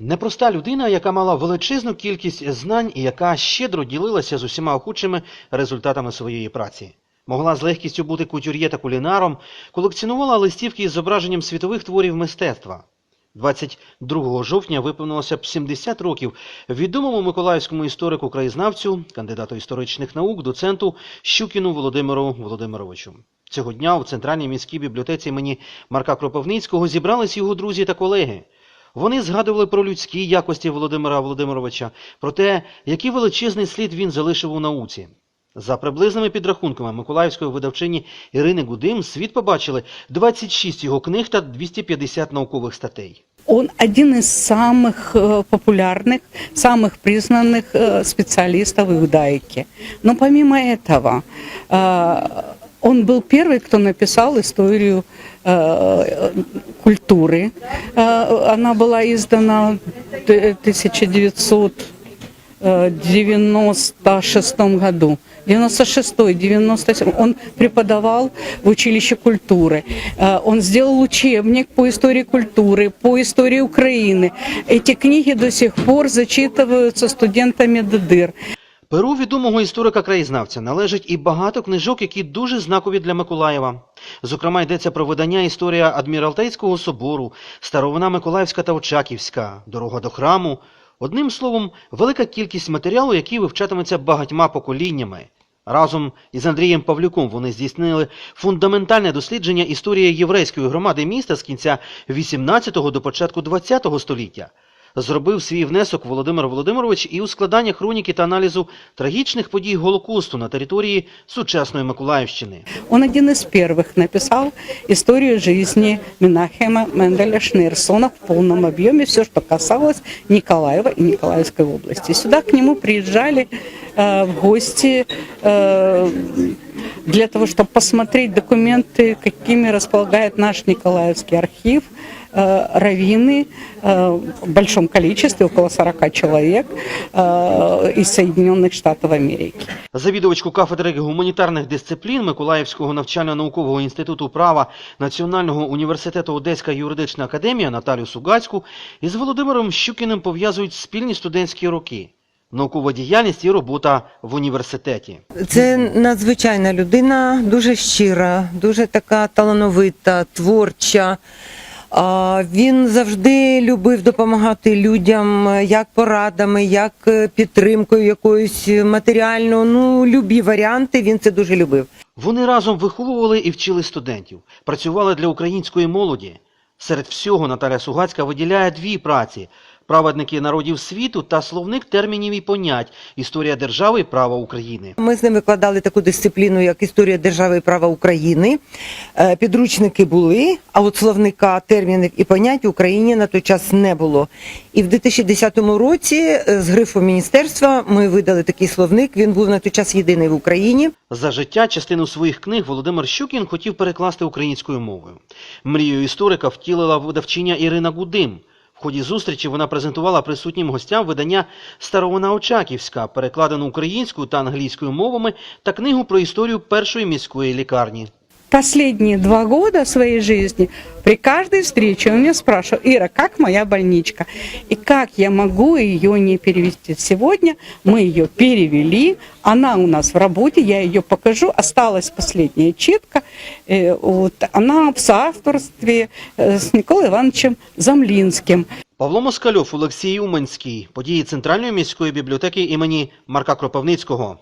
Непроста людина, яка мала величезну кількість знань і яка щедро ділилася з усіма охочими результатами своєї праці. Могла з легкістю бути кутюр'є та кулінаром, колекціонувала листівки із зображенням світових творів мистецтва. 22 жовтня виповнилося б 70 років відомому миколаївському історику краєзнавцю, кандидату історичних наук, доценту Щукіну Володимиру Володимировичу. Цього дня у центральній міській бібліотеці імені Марка Кропивницького зібрались його друзі та колеги. Вони згадували про людські якості Володимира Володимировича, про те, який величезний слід він залишив у науці. За приблизними підрахунками миколаївської видавчині Ірини Гудим світ побачили 26 його книг та 250 наукових статей. Он один из самых э, популярных, самых признанных э, специалистов иудаики. Но помимо этого, э, он был первый, кто написал историю э, культуры. Э, Она была издана в 1900 э, 96 году. 96-й, 97 Он преподавал в училище культуры. Э, Он сделал учебник по истории культуры, по истории Украины. Эти книги до сих пор зачитываются студентами ДДИР. Перу відомого історика-краєзнавця належить і багато книжок, які дуже знакові для Миколаєва. Зокрема, йдеться про видання Історія Адміралтейського собору, Старовина Миколаївська та Очаківська, Дорога до храму. Одним словом, велика кількість матеріалу, який вивчатиметься багатьма поколіннями. Разом із Андрієм Павлюком вони здійснили фундаментальне дослідження історії єврейської громади міста з кінця 18-го до початку 20-го століття Зробив свій внесок Володимир Володимирович і у складання хроніки та аналізу трагічних подій Голокосту на території сучасної Миколаївщини. Он один из первых написал историю жизни Менахема Менделя Шнейрсона в полном объеме, все, что касалось Николаева и Николаевской области. Сюда к нему приезжали э, в гости э, для того, чтобы посмотреть документы, какими располагает наш Николаевский архив, э, раввины э, в большом количестве, около 40 человек э, из Соединенных Штатов Америки. Завідувачку кафедри гуманітарних дисциплін Миколаївського навчально-наукового інституту права Національного університету Одеська юридична академія Наталю Сугацьку із Володимиром Щукіним пов'язують спільні студентські роки, наукова діяльність і робота в університеті. Це надзвичайна людина, дуже щира, дуже така талановита, творча. А, Він завжди любив допомагати людям як порадами, як е, підтримкою якоюсь матеріальною. Ну, любі варіанти. Він це дуже любив. Вони разом виховували і вчили студентів, працювали для української молоді. Серед всього Наталя Сугацька виділяє дві праці праведники народів світу та словник термінів і понять Історія держави і права України. Ми з ним викладали таку дисципліну, як історія держави і права України. Е, Підручники були, а от словника термінів і понять в Україні на той час не було. І в 2010 році е, з грифу міністерства ми видали такий словник. Він був на той час єдиний в Україні. За життя частину своїх книг Володимир Щукін хотів перекласти українською мовою. Мрію історика втілила видавчиня Ірина Гудим. В ході зустрічі вона презентувала присутнім гостям видання Старовина Очаківська, перекладену українською та англійською мовами, та книгу про історію першої міської лікарні Последние два года своей жизни при каждой встрече он меня спрашивал, Ира, как моя больничка? И как я могу ее не перевести? Сегодня мы ее перевели, она у нас в работе, я ее покажу. Осталась последняя читка, э, вот, она в соавторстве э, с Николаем Ивановичем Замлинским. Павло Москальов, Олексій Уманський. Події Центральної міської бібліотеки імені Марка Кропивницького.